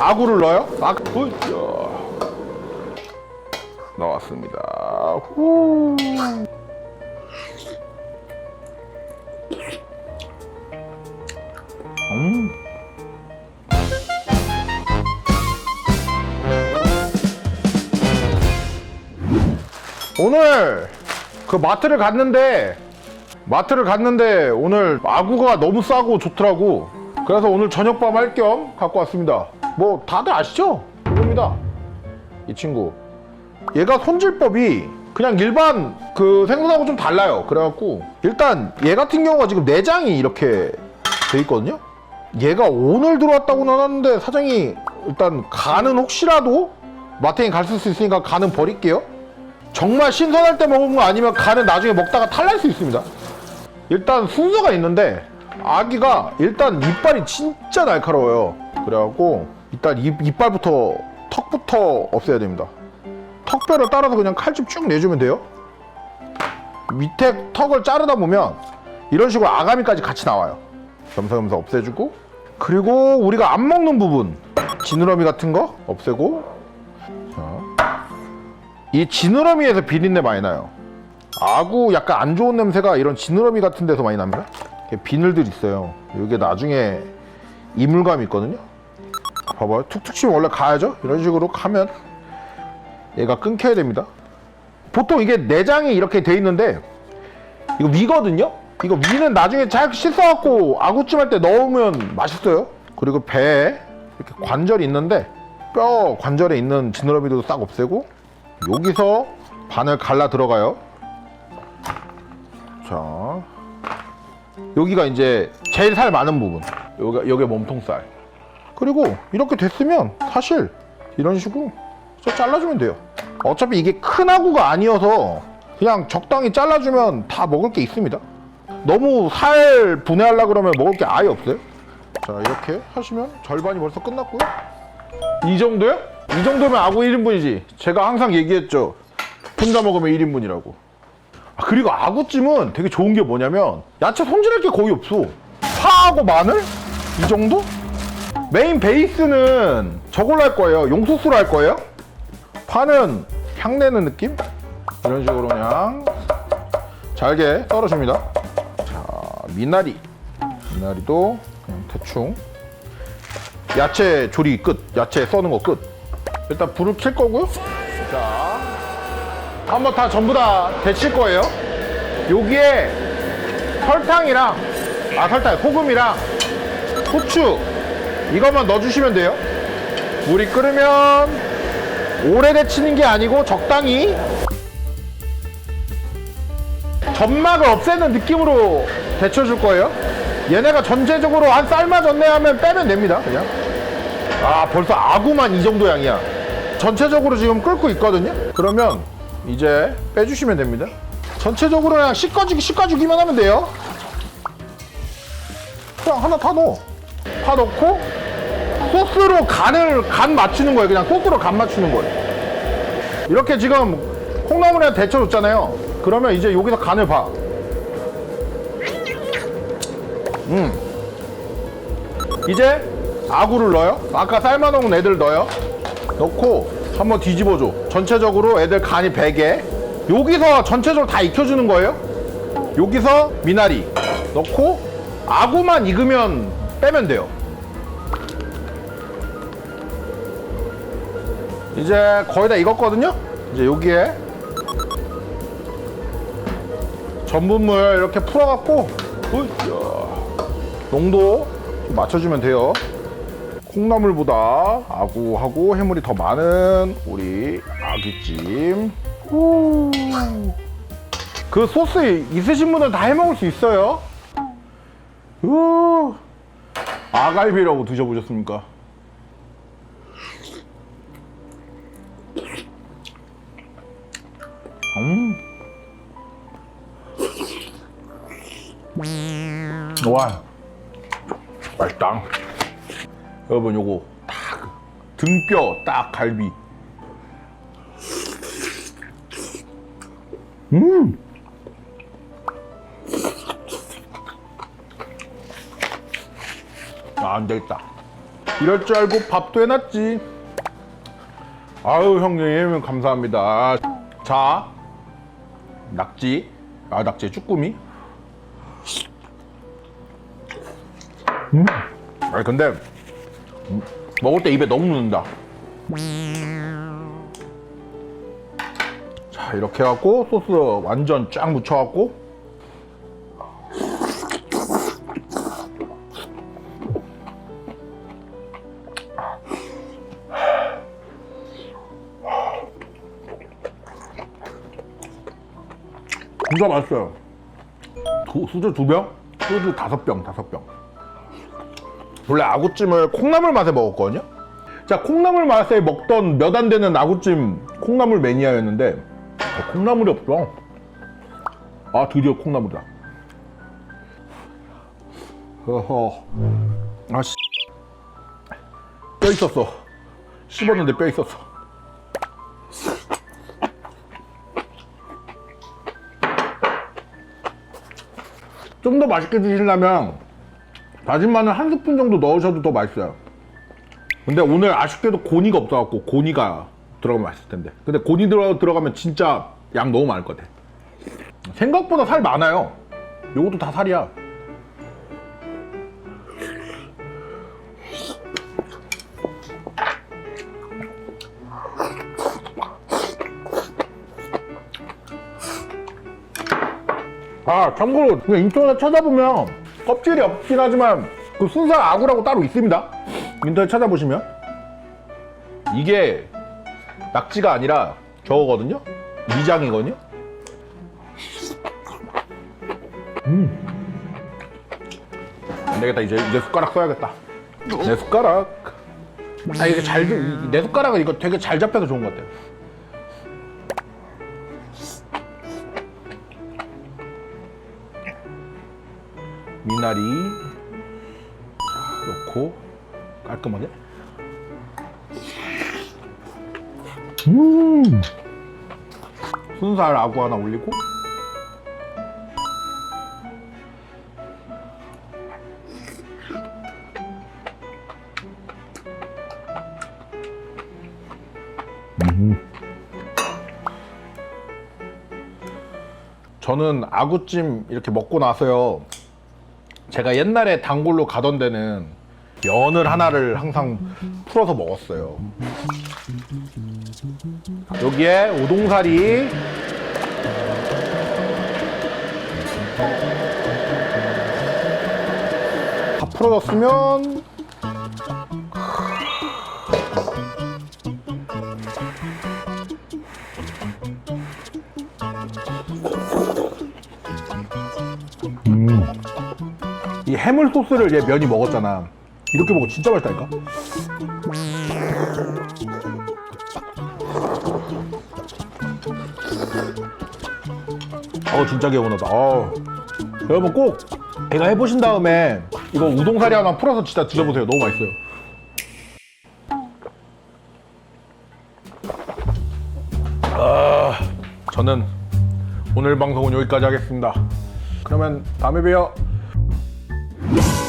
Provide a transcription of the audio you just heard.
아구를 넣어요? 아, 으쌰. 넣었습니다. 후. 음. 오늘 그 마트를 갔는데 마트를 갔는데 오늘 아구가 너무 싸고 좋더라고. 그래서 오늘 저녁밥 할 겸 갖고 왔습니다. 뭐 다들 아시죠? 이겁니다. 이 친구. 얘가 손질법이 그냥 일반 그 생선하고 좀 달라요. 그래갖고 일단 얘 같은 경우가 지금 내장이 이렇게 돼 있거든요. 얘가 오늘 들어왔다고는 하는데 사장이 일단 간은 혹시라도 마트에 갔을 수 있으니까 간은 버릴게요. 정말 신선할 때 먹은 거 아니면 간은 나중에 먹다가 탈날 수 있습니다. 일단 순서가 있는데 아기가 일단 이빨이 진짜 날카로워요. 그래갖고 일단 입, 이빨부터 턱부터 없애야 됩니다. 턱뼈를 따라서 그냥 칼집 쭉 내주면 돼요. 밑에 턱을 자르다 보면 이런 식으로 아가미까지 같이 나와요. 겸사겸사 없애주고 그리고 우리가 안 먹는 부분 지느러미 같은 거 없애고 자. 이 지느러미에서 비린내 많이 나요. 아구 약간 안 좋은 냄새가 이런 지느러미 같은 데서 많이 납니다. 비늘들 있어요. 이게 나중에 이물감이 있거든요. 봐봐요. 툭툭 치면 원래 가야죠. 이런 식으로 하면 얘가 끊겨야 됩니다. 보통 이게 내장이 이렇게 돼 있는데 이거 위거든요. 이거 위는 나중에 잘 씻어갖고 아구찜 할 때 넣으면 맛있어요. 그리고 배에 이렇게 관절이 있는데 뼈 관절에 있는 지느러미도 싹 없애고 여기서 반을 갈라 들어가요. 자, 여기가 이제 제일 살 많은 부분. 여기가 여기 몸통살. 그리고 이렇게 됐으면 사실 이런 식으로 저 잘라주면 돼요. 어차피 이게 큰 아구가 아니어서 그냥 적당히 잘라주면 다 먹을 게 있습니다. 너무 살 분해하려 그러면 먹을 게 아예 없어요. 자 이렇게 하시면 절반이 벌써 끝났고요. 이 정도요? 이 정도면 아구 1인분이지. 제가 항상 얘기했죠. 혼자 먹으면 1인분이라고. 아, 그리고 아구찜은 되게 좋은 게 뭐냐면 야채 손질할 게 거의 없어. 파하고 마늘? 이 정도? 메인 베이스는 저걸로 할 거예요. 용소스로 할 거예요. 파는 향 내는 느낌? 이런 식으로 그냥 잘게 썰어줍니다. 자, 미나리. 미나리도 그냥 대충. 야채 조리 끝. 야채 써는 거 끝. 일단 불을 켤 거고요. 자, 한번 다 전부 다 데칠 거예요. 여기에 설탕이랑 아 설탕 소금이랑 후추 이것만 넣어주시면 돼요. 물이 끓으면 오래 데치는 게 아니고 적당히 점막을 없애는 느낌으로 데쳐줄 거예요. 얘네가 전체적으로 한 삶아졌네 하면 빼면 됩니다. 그냥. 아 벌써 아구만 이 정도 양이야. 전체적으로 지금 끓고 있거든요. 그러면 이제 빼주시면 됩니다. 전체적으로 그냥 씻어주기 씻어주기만 하면 돼요. 그냥 하나 다 넣어. 다 넣고 소스로 간을 간 맞추는 거예요. 그냥 소스로 간 맞추는 거예요. 이렇게 지금 콩나물에 데쳐줬잖아요. 그러면 이제 여기서 간을 봐. 음. 이제 아구를 넣어요. 아까 삶아놓은 애들 넣어요. 넣고 한번 뒤집어줘. 전체적으로 애들 간이 배게. 여기서 전체적으로 다 익혀주는 거예요. 여기서 미나리 넣고 아구만 익으면 빼면 돼요. 이제 거의 다 익었거든요. 이제 여기에 전분물 이렇게 풀어갖고. 농도 좀 맞춰주면 돼요. 콩나물보다 아구하고 해물이 더 많은 우리 아귀찜. 후. 그 소스 있으신 분은 다 해먹을 수 있어요. 우. 아갈비라고 드셔보셨습니까? 음. 와, 맛있다. 여러분 요거 딱 등뼈 딱 갈비. 음. 아, 안 되겠다. 이럴 줄 알고 밥도 해놨지. 아유 형님 감사합니다. 자 낙지 아 낙지 쭈꾸미. 음. 아니 근데 음, 먹을 때 입에 너무 묻는다. 자 이렇게 해갖고 소스 완전 쫙 묻혀갖고 진짜 맛있어요. 두, 수저 두 병? 소주 다섯 병, 다섯 병. 원래 아구찜을 콩나물 맛에 먹었거든요. 자, 콩나물 맛에 먹던 몇 안 되는 아구찜 콩나물 매니아였는데 아, 콩나물이 없어. 아, 드디어 콩나물이다. 어허. 아, 씨. 뼈 있었어. 씹었는데 뼈 있었어. 좀 더 맛있게 드시려면 다진 마늘 한 스푼 정도 넣으셔도 더 맛있어요. 근데 오늘 아쉽게도 고니가 없어갖고 고니가 들어가면 맛있을 텐데. 근데 고니 들어, 들어가면 진짜 양 너무 많을 것 같아. 생각보다 살 많아요. 요것도 다 살이야. 아 참고로 그냥 인터넷 찾아보면 껍질이 없긴 하지만 그 순살 아구라고 따로 있습니다. 인터넷 찾아보시면. 이게 낙지가 아니라 저거거든요? 미장이거든요? 음. 안 되겠다. 이제 이제 숟가락 써야겠다. 내 숟가락. 아 이게 잘 내 숟가락은 이거 되게 잘 잡혀서 좋은 것 같아요 미나리 자, 넣고 깔끔하게. 음. 순살 아구 하나 올리고. 저는 아구찜 이렇게 먹고 나서요 제가 옛날에 단골로 가던 데는 면을 하나를 항상 풀어서 먹었어요. 여기에 우동사리 다 풀어졌으면 해물 소스를 얘 면이 먹었잖아. 이렇게 먹으면 진짜 맛있다니까. 어 진짜 개운하다. 어. 여러분 꼭 이거 해보신 다음에 이거 우동사리 하나 풀어서 진짜 드셔보세요. 너무 맛있어요. 아, 저는 오늘 방송은 여기까지 하겠습니다. 그러면 다음에 봬요. you